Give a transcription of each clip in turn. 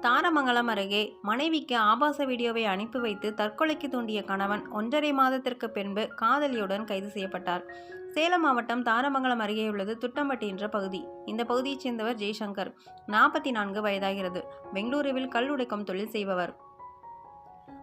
தாரமங்கலம் அருகே மனைவிக்கு ஆபாச வீடியோவை அனுப்பி வைத்து தற்கொலைக்கு தூண்டிய கணவன் ஒன்றரை மாதத்திற்கு பின்பு காதலியுடன் கைது செய்யப்பட்டார். சேலம் மாவட்டம் தாரமங்கலம் அருகே உள்ளது துட்டம்பட்டி என்ற பகுதி. இந்த பகுதியைச் சேர்ந்தவர் ஜெய்சங்கர். நாற்பத்தி நான்கு வயதாகிறது. பெங்களூருவில் கல் உடைக்கும் தொழில் செய்பவர்.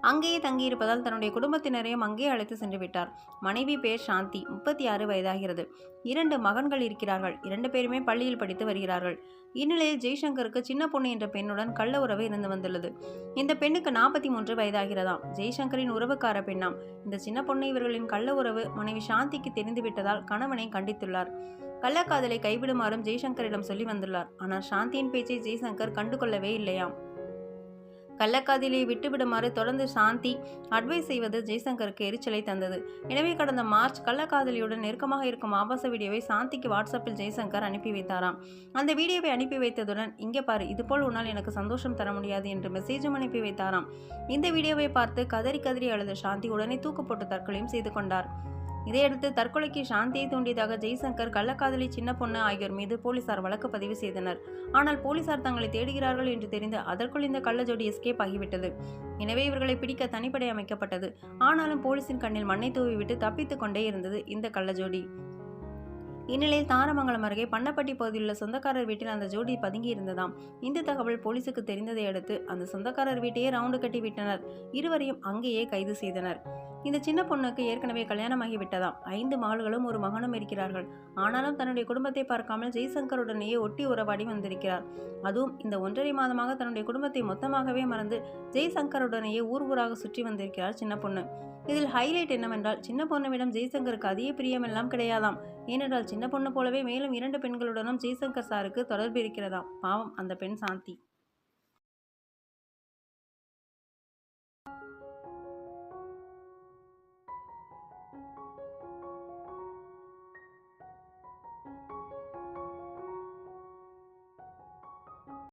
அங்கேயே தங்கியிருப்பதால் தன்னுடைய குடும்பத்தினரையும் அங்கே அழைத்து சென்று விட்டார். மனைவி பேர் சாந்தி. முப்பத்தி ஆறு வயதாகிறது. இரண்டு மகன்கள் இருக்கிறார்கள். இரண்டு பேருமே பள்ளியில் படித்து வருகிறார்கள். இந்நிலையில் ஜெய்சங்கருக்கு சின்ன பொண்ணு என்ற பெண்ணுடன் கள்ள உறவு இருந்து வந்துள்ளது. இந்த பெண்ணுக்கு நாற்பத்தி மூன்று வயதாகிறதாம். ஜெய்சங்கரின் உறவுக்கார பெண்ணாம். இந்த சின்ன பொண்ணு இவர்களின் கள்ள உறவு மனைவி சாந்திக்கு தெரிந்துவிட்டதால் கணவனை கண்டித்துள்ளார். கள்ளக்காதலை கைவிடுமாறும் ஜெய்சங்கரிடம் சொல்லி வந்துள்ளார். ஆனால் சாந்தியின் பேச்சை ஜெய்சங்கர் கண்டுகொள்ளவே இல்லையாம். கள்ளக்காதலியை விட்டுவிடுமாறு தொடர்ந்து சாந்தி அட்வைஸ் செய்வது ஜெய்சங்கருக்கு எரிச்சலை தந்தது. எனவே கடந்த மார்ச் கள்ளக்காதலியுடன் நெருக்கமாக இருக்கும் ஆபாச வீடியோவை சாந்திக்கு வாட்ஸ்அப்பில் ஜெய்சங்கர் அனுப்பி வைத்தாராம். அந்த வீடியோவை அனுப்பி வைத்ததுடன் இங்கே பாரு இதுபோல் உன்னால் எனக்கு சந்தோஷம் தர முடியாது என்று மெசேஜும் அனுப்பி வைத்தாராம். இந்த வீடியோவை பார்த்து கதறி கதறி அழுத சாந்தி உடனே தூக்கு போட்டு தற்கொலையும் செய்து கொண்டார். இதையடுத்து தற்கொலைக்கு சாந்தியை தூண்டியதாக ஜெய்சங்கர் கள்ளக்காதலி சின்ன பொண்ணு ஆகியோர் மீது போலீசார் வழக்கு பதிவு செய்தனர். ஆனால் போலீசார் தங்களை தேடுகிறார்கள் என்று தெரிந்து அதற்குள் இந்த கள்ள ஜோடி எஸ்கேப் ஆகிவிட்டது. எனவே இவர்களை பிடிக்க தனிப்படை அமைக்கப்பட்டது. ஆனாலும் போலீசின் கண்ணில் மண்ணை தூவிவிட்டு தப்பித்துக் கொண்டே இருந்தது இந்த கள்ள ஜோடி. இந்நிலையில் தாரமங்கலம் அருகே பண்ணப்பட்டி பகுதியில் உள்ள சொந்தக்காரர் வீட்டில் அந்த ஜோடி பதுங்கி இருந்ததாம். இந்த தகவல் போலீசுக்கு தெரிந்ததை அடுத்து அந்த சொந்தக்காரர் வீட்டையே ரவுண்டு கட்டி விட்டனர். இருவரையும் அங்கேயே கைது செய்தனர். இந்த சின்ன பொண்ணுக்கு ஏற்கனவே கல்யாணமாகி விட்டதாம். ஐந்து மகள்களும் ஒரு மகனும் இருக்கிறார்கள். ஆனாலும் தன்னுடைய குடும்பத்தை பார்க்காமல் ஜெய்சங்கருடனேயே ஒட்டி உறவாடி வந்திருக்கிறார். அதுவும் இந்த ஒன்றரை மாதமாக தன்னுடைய குடும்பத்தை மொத்தமாகவே மறந்து ஜெய்சங்கருடனேயே ஊர் ஊராக சுற்றி வந்திருக்கிறார் சின்ன பொண்ணு. இதில் ஹைலைட் என்னவென்றால் சின்ன பொண்ணுவிடம் ஜெய்சங்கருக்கு அதிக பிரியமெல்லாம் கிடையாதாம். ஏனென்றால் சின்ன பொண்ணு போலவே மேலும் இரண்டு பெண்களுடனும் ஜெய்சங்கர் சாருக்கு தொடர்பு இருக்கிறதாம். பாவம் அந்த பெண் சாந்தி.